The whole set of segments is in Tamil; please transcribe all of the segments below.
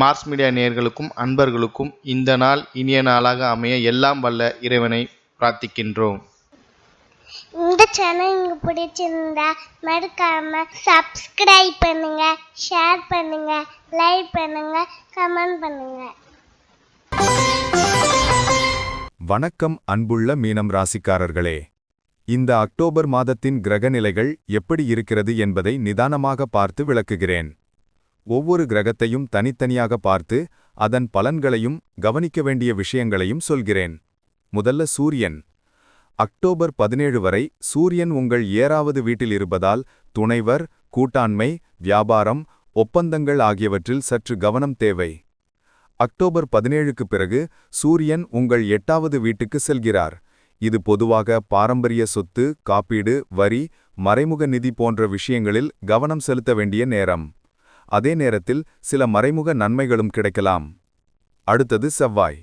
மார்ஸ் மீடியா நேயர்களுக்கும் அன்பர்களுக்கும் இந்த நாள் இனிய நாளாக அமைய எல்லாம் வல்ல இறைவனை பிரார்த்திக்கின்றோம். இந்த சேனல் உங்களுக்கு பிடிச்சிருந்தா மறக்காம சப்ஸ்கிரைப் பண்ணுங்க ஷேர் பண்ணுங்க லைக் பண்ணுங்க கமெண்ட் பண்ணுங்க. வணக்கம் அன்புள்ள மீனம் ராசிக்காரர்களே. இந்த அக்டோபர் மாதத்தின் கிரகநிலைகள் எப்படி இருக்கிறது என்பதை நிதானமாக பார்த்து விளக்குகிறேன். ஒவ்வொரு கிரகத்தையும் தனித்தனியாக பார்த்து அதன் பலன்களையும் கவனிக்க வேண்டிய விஷயங்களையும் சொல்கிறேன். முதல்ல சூரியன். அக்டோபர் பதினேழு வரை சூரியன் உங்கள் ஏறாவது வீட்டில் இருப்பதால் துணைவர் கூட்டாண்மை வியாபாரம் ஒப்பந்தங்கள் ஆகியவற்றில் சற்று கவனம் தேவை. அக்டோபர் பதினேழுக்கு பிறகு சூரியன் உங்கள் எட்டாவது வீட்டுக்கு செல்கிறார். இது பொதுவாக பாரம்பரிய சொத்து காப்பீடு வரி மறைமுக நிதி போன்ற விஷயங்களில் கவனம் செலுத்த வேண்டிய நேரம். அதே நேரத்தில் சில மறைமுக நன்மைகளும் கிடைக்கலாம். அடுத்தது செவ்வாய்.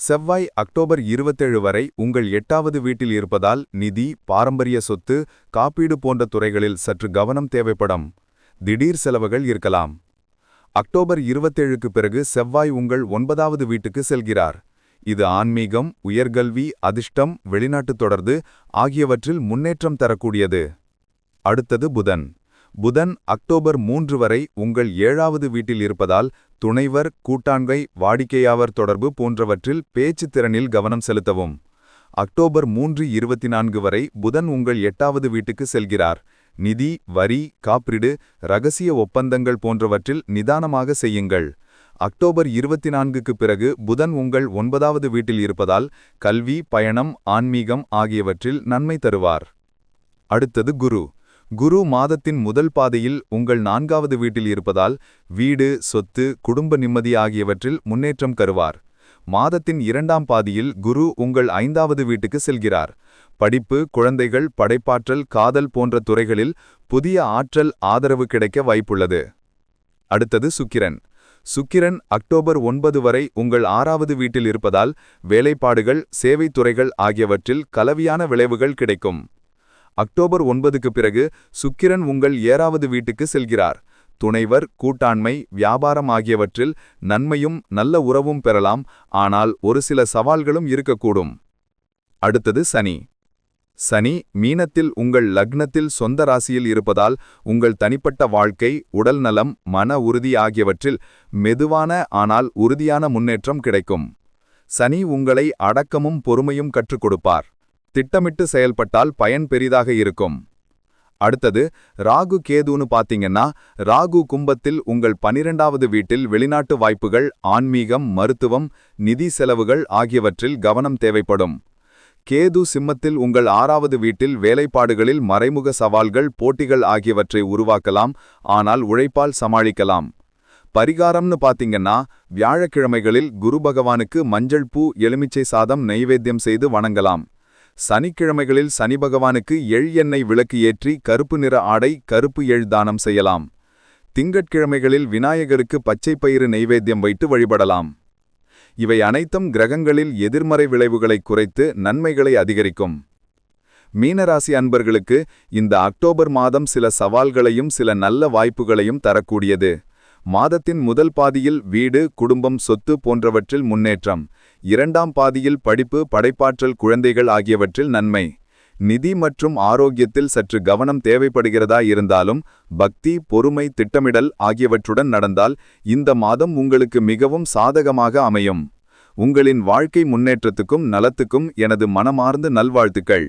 செவ்வாய் அக்டோபர் இருபத்தேழு வரை உங்கள் எட்டாவது வீட்டில் இருப்பதால் நிதி பாரம்பரிய சொத்து காப்பீடு போன்ற துறைகளில் சற்று கவனம் தேவைப்படும். திடீர் செலவுகள் இருக்கலாம். அக்டோபர் இருபத்தேழுக்கு பிறகு செவ்வாய் உங்கள் ஒன்பதாவது வீட்டுக்கு செல்கிறார். இது ஆன்மீகம் உயர்கல்வி அதிர்ஷ்டம் வெளிநாட்டு தொடர்பு ஆகியவற்றில் முன்னேற்றம் தரக்கூடியது. அடுத்தது புதன். புதன் அக்டோபர் மூன்று வரை உங்கள் ஏழாவது வீட்டில் இருப்பதால் துணைவர் கூட்டாண்மை வாடிக்கையாளர் தொடர்பு போன்றவற்றில் பேச்சு திறனில் கவனம் செலுத்தவும். அக்டோபர் மூன்று இருபத்தி நான்கு வரை புதன் உங்கள் எட்டாவது வீட்டுக்கு செல்கிறார். நிதி வரி காப்பீடு ரகசிய ஒப்பந்தங்கள் போன்றவற்றில் நிதானமாக செய்யுங்கள். அக்டோபர் இருபத்தி நான்குக்கு பிறகு புதன் உங்கள் ஒன்பதாவது வீட்டில் இருப்பதால் கல்வி பயணம் ஆன்மீகம் ஆகியவற்றில் நன்மை தருவார். அடுத்தது குரு. குரு மாதத்தின் முதல் பாதையில் உங்கள் நான்காவது வீட்டில் இருப்பதால் வீடு சொத்து குடும்ப நிம்மதி ஆகியவற்றில் முன்னேற்றம் கருவார். மாதத்தின் இரண்டாம் பாதியில் குரு உங்கள் ஐந்தாவது வீட்டுக்கு செல்கிறார். படிப்பு குழந்தைகள் படைப்பாற்றல் காதல் போன்ற துறைகளில் புதிய ஆற்றல் ஆதரவு கிடைக்க வாய்ப்புள்ளது. அடுத்தது சுக்கிரன். சுக்கிரன் அக்டோபர் ஒன்பது வரை உங்கள் ஆறாவது வீட்டில் இருப்பதால் வேலைப்பாடுகள் சேவைத் துறைகள் ஆகியவற்றில் கலவியான விளைவுகள் கிடைக்கும். அக்டோபர் ஒன்பதுக்கு பிறகு சுக்கிரன் உங்கள் ஏறாவது வீட்டுக்கு செல்கிறார். துணைவர் கூட்டாண்மை வியாபாரம் ஆகியவற்றில் நன்மையும் நல்ல உறவும் பெறலாம். ஆனால் ஒரு சில சவால்களும் இருக்கக்கூடும். அடுத்தது சனி. சனி மீனத்தில் உங்கள் லக்னத்தில் சொந்த ராசியில் இருப்பதால் உங்கள் தனிப்பட்ட வாழ்க்கை உடல் நலம் மன உறுதி ஆகியவற்றில் மெதுவான ஆனால் உறுதியான முன்னேற்றம் கிடைக்கும். சனி உங்களை அடக்கமும் பொறுமையும் கற்றுக் கொடுப்பார். திட்டமிட்டு செயல்பட்டால் பயன் பெரிதாக இருக்கும். அடுத்தது ராகு கேதுன்னு பாத்தீங்கன்னா ராகு கும்பத்தில் உங்கள் பனிரெண்டாவது வீட்டில் வெளிநாட்டு வாய்ப்புகள் ஆன்மீகம் மருத்துவம் நிதி செலவுகள் ஆகியவற்றில் கவனம் தேவைப்படும். கேது சிம்மத்தில் உங்கள் ஆறாவது வீட்டில் வேலைப்பாடுகளில் மறைமுக சவால்கள் போட்டிகள் ஆகியவற்றை உருவாக்கலாம் ஆனால் உழைப்பால் சமாளிக்கலாம். பரிகாரம்னு பாத்தீங்கன்னா வியாழக்கிழமைகளில் குரு பகவானுக்கு மஞ்சள் பூ எலுமிச்சை சாதம் நைவேத்தியம் செய்து வணங்கலாம். சனிக்கிழமைகளில் சனி பகவானுக்கு எள் எண்ணெய் விளக்கு ஏற்றி கருப்பு நிற ஆடை கருப்பு எள் தானம் செய்யலாம். திங்கட்கிழமைகளில் விநாயகருக்கு பச்சை பயிறு நெய்வேத்தியம் வைத்து வழிபடலாம். இவை அனைத்தும் கிரகங்களில் எதிர்மறை விளைவுகளை குறைத்து நன்மைகளை அதிகரிக்கும். மீனராசி அன்பர்களுக்கு இந்த அக்டோபர் மாதம் சில சவால்களையும் சில நல்ல வாய்ப்புகளையும் தரக்கூடியது. மாதத்தின் முதல் பாதியில் வீடு குடும்பம் சொத்து போன்றவற்றில் முன்னேற்றம். இரண்டாம் பாதியில் படிப்பு படைப்பாற்றல் குழந்தைகள் ஆகியவற்றில் நன்மை. நிதி மற்றும் ஆரோக்கியத்தில் சற்று கவனம் தேவைப்படுகிறதா இருந்தாலும் பக்தி பொறுமை திட்டமிடல் ஆகியவற்றுடன் நடந்தால் இந்த மாதம் உங்களுக்கு மிகவும் சாதகமாக அமையும். உங்களின் வாழ்க்கை முன்னேற்றத்துக்கும் நலத்துக்கும் எனது மனமார்ந்த நல்வாழ்த்துக்கள்.